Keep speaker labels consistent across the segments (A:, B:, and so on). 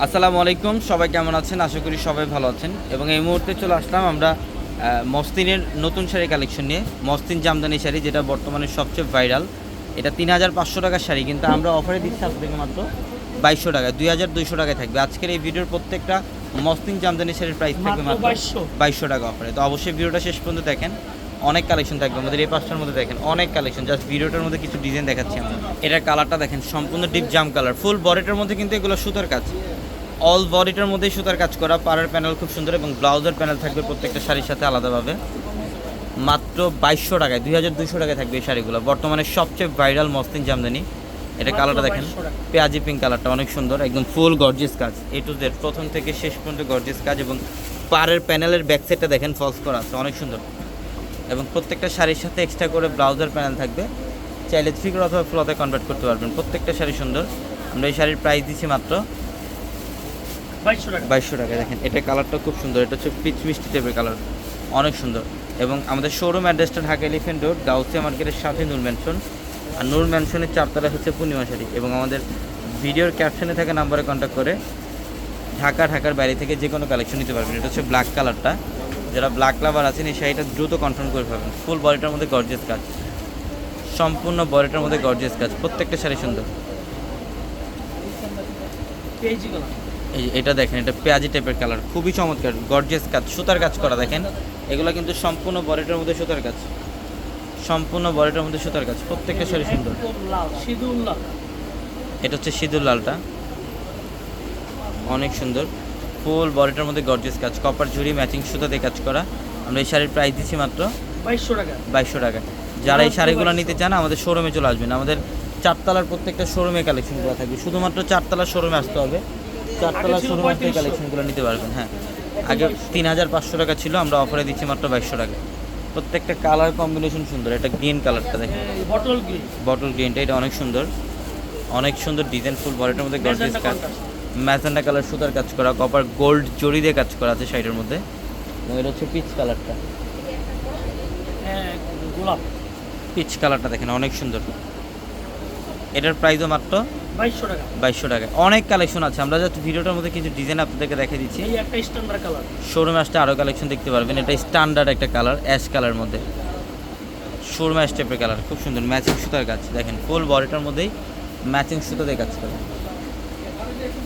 A: আসসালামু আলাইকুম সবাই কেমন আছেন? আশা করি সবাই ভালো আছেন। এবং এই মুহূর্তে চলে আসলাম আমরা মস্তিনের নতুন শাড়ি কালেকশন নিয়ে। মস্তিন জামদানি শাড়ি যেটা বর্তমানে সবচেয়ে ভাইরাল। এটা তিন হাজার পাঁচশো টাকার শাড়ি কিন্তু আমরা অফারে দিচ্ছি আপনাদেরকে মাত্র বাইশশো টাকায় দুই হাজার দুইশো টাকায় থাকবে। আজকের এই ভিডিওর প্রত্যেকটা মস্তিন জামদানি শাড়ির প্রাইস থাকবে
B: মাত্র
A: মাত্র
B: 2200
A: বাইশশো টাকা অফারে তো অবশ্যই ভিডিওটা শেষ পর্যন্ত দেখেন। অনেক কালেকশন থাকবে আমাদের এই পাঁচটার মধ্যে দেখেন। অনেক কালেকশন জাস্ট ভিডিওটার মধ্যে কিছু ডিজাইন দেখাচ্ছি আমরা। এটার কালারটা দেখেন সম্পূর্ণ ডিপ জাম কালার ফুল বরেটার মধ্যে কিন্তু এগুলো সুতার কাজ। অল বডিটার মধ্যেই সুতার কাজ করা পাড়ের প্যানেল খুব সুন্দর এবং ব্লাউজের প্যানেল থাকবে প্রত্যেকটা শাড়ির সাথে আলাদাভাবে। মাত্র বাইশশো টাকায় দুই হাজার দুশো টাকায় থাকবে এই শাড়িগুলো। বর্তমানে সবচেয়ে ভাইরাল মসলিন জামদানি। এটা কালারটা দেখেন
B: 2200
A: পেঁয়াজি পিঙ্ক কালারটা অনেক সুন্দর একদম ফুল গর্জিয়াস কাজ। এ টু জেড প্রথম থেকে শেষ পর্যন্ত গর্জিয়াস কাজ এবং পাড়ের প্যানেলের ব্যাক সাইডটা দেখেন ফলস করা আছে অনেক সুন্দর। এবং প্রত্যেকটা শাড়ির সাথে এক্সট্রা করে ব্লাউজের প্যানেল থাকবে। চাইলে থ্রিকোর অথবা ফ্লোতে কনভার্ট করতে পারবেন প্রত্যেকটা শাড়ি সুন্দর। আমরা এই শাড়ির প্রাইস দিচ্ছি মাত্র
B: বাইশশো টাকা।
A: দেখেন এটা কালারটা খুব সুন্দর এটা হচ্ছে পিচ মিষ্টি টাইপের কালার অনেক সুন্দর। এবং আমাদের শোরুম অ্যাড্রেসটা ঢাকা এলিফেন্ট রোড গাউসিয়া মার্কেটের সাথে নূর ম্যানশন আর নূর ম্যানশনের চারতলা হচ্ছে পূর্ণিমা শাড়ি। এবং আমাদের ভিডিওর ক্যাপশনে থাকা নাম্বারে কন্ট্যাক্ট করে ঢাকা ঢাকার বাইরে থেকে যে কোনো কালেকশন নিতে পারবেন। এটা হচ্ছে ব্ল্যাক কালারটা যারা ব্ল্যাক লাভার আছেন এই শাড়িটা দ্রুত কনফার্ম করে পাবেন ফুল বডিটার মধ্যে গর্জিয়াস কাজ। সম্পূর্ণ বডিটার মধ্যে গর্জিয়াস কাজ। প্রত্যেকটা শাড়ি সুন্দর। এই এটা দেখেন এটা পেঁয়াজি টাইপের কালার খুবই চমৎকার গর্জেস কাজ সুতার কাজ করা দেখেন। এগুলো কিন্তু সম্পূর্ণ বডিটার মধ্যে সুতার কাজ। সম্পূর্ণ বডিটার মধ্যে সুতার কাজ প্রত্যেকটা শাড়ি সুন্দর। এটা হচ্ছে সিঁদুর লালটা। অনেক সুন্দর। ফুল বডিটার মধ্যে গর্জিয়াস কাজ কপার ঝুড়ি ম্যাচিং সুতা দিয়ে কাজ করা। আমরা এই শাড়ির প্রাইস দিচ্ছি মাত্র
B: বাইশশো টাকা।
A: বাইশশো টাকা। যারা এই শাড়িগুলো নিতে চান আমাদের শোরুমে চলে আসবেন। আমাদের চারতলার প্রত্যেকটা শোরুমে কালেকশনগুলো থাকবে। শুধুমাত্র চারতলার শোরুমে আসতে হবে। চারতলার
B: ছিল
A: শোরুমে থেকে কালেকশনগুলো নিতে পারবেন হ্যাঁ। আগে তিন হাজার পাঁচশো টাকা ছিল আমরা অফারে দিচ্ছি মাত্র বাইশশো টাকা। প্রত্যেকটা কালার কম্বিনেশন সুন্দর এটা গ্রিন কালারটা দেখেন।
B: বটল গ্রিন
A: বটল গ্রিনটা এটা অনেক সুন্দর। অনেক সুন্দর ডিজাইন ফুল বডিটার মধ্যে গর্জিয়াস কাজ। ম্যাজেন্ডা কালার সুতার কাজ করা কপার গোল্ড জড়ি দিয়ে কাজ করা আছে শাড়ির মধ্যে। এবং এটা হচ্ছে পিচ কালারটা
B: হ্যাঁ গোলাপ।
A: পিচ কালারটা দেখেন অনেক সুন্দর। এটার প্রাইসও মাত্র
B: বাইশশো টাকা।
A: অনেক কালেকশন আছে। আমরা জাস্ট ভিডিওটার মধ্যে কিছু ডিজাইন আপনাদেরকে দেখে দিচ্ছি।
B: এই একটা স্ট্যান্ডার্ড কালার
A: শোরুমে আসতে আরও কালেকশন দেখতে পারবেন। এটা স্ট্যান্ডার্ড একটা কালার অ্যাশ কালার মধ্যে। শোরুম অ্যাশ টাইপের কালার খুব সুন্দর। ম্যাচিং সুতার দেখেন ফুল বডিটার মধ্যেই ম্যাচিং সুতো দিয়ে কাজ করে।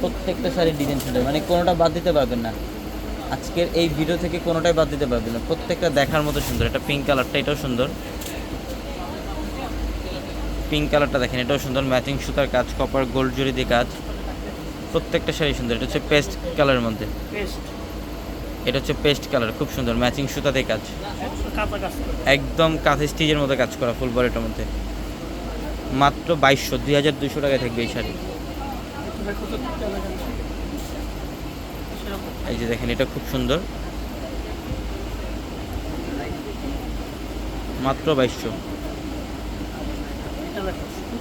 A: প্রত্যেকটা শাড়ির ডিজাইন সুন্দর মানে কোনোটা বাদ দিতে পারবেন না। আজকের এই ভিডিও থেকে কোনোটাই বাদ দিতে পারবেন না। প্রত্যেকটা দেখার মতো সুন্দর। এটা পিঙ্ক কালারটা এটাও সুন্দর। পিঙ্ক কালারটা দেখেন এটাও সুন্দর ম্যাচিং সুতার কাজ কপার গোল্ড জড়ি দিয়ে কাজ। প্রত্যেকটা শাড়ি সুন্দর এটা হচ্ছে পেস্ট কালারের মধ্যে। এটা হচ্ছে পেস্ট কালার খুব সুন্দর ম্যাচিং সুতাতে কাজ।
B: কাজ
A: একদম কাঁথে স্টিচের মতো কাজ করা ফুল বডিটার মধ্যে। মাত্র বাইশশো দুই হাজার দুশো টাকায় থাকবে এই শাড়ি। এই যে দেখেন এটা খুব সুন্দর। মাত্র বাইশশো।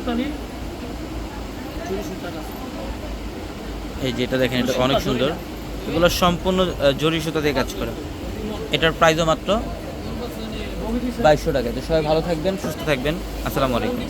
B: সুতালি
A: এই যেটা দেখেন এটা অনেক সুন্দর। এগুলো সম্পূর্ণ জরি সুতা দিয়ে কাজ করে। এটার প্রাইসও মাত্র বাইশশো টাকা। তো সবাই ভালো থাকবেন সুস্থ থাকবেন। আসসালামু আলাইকুম।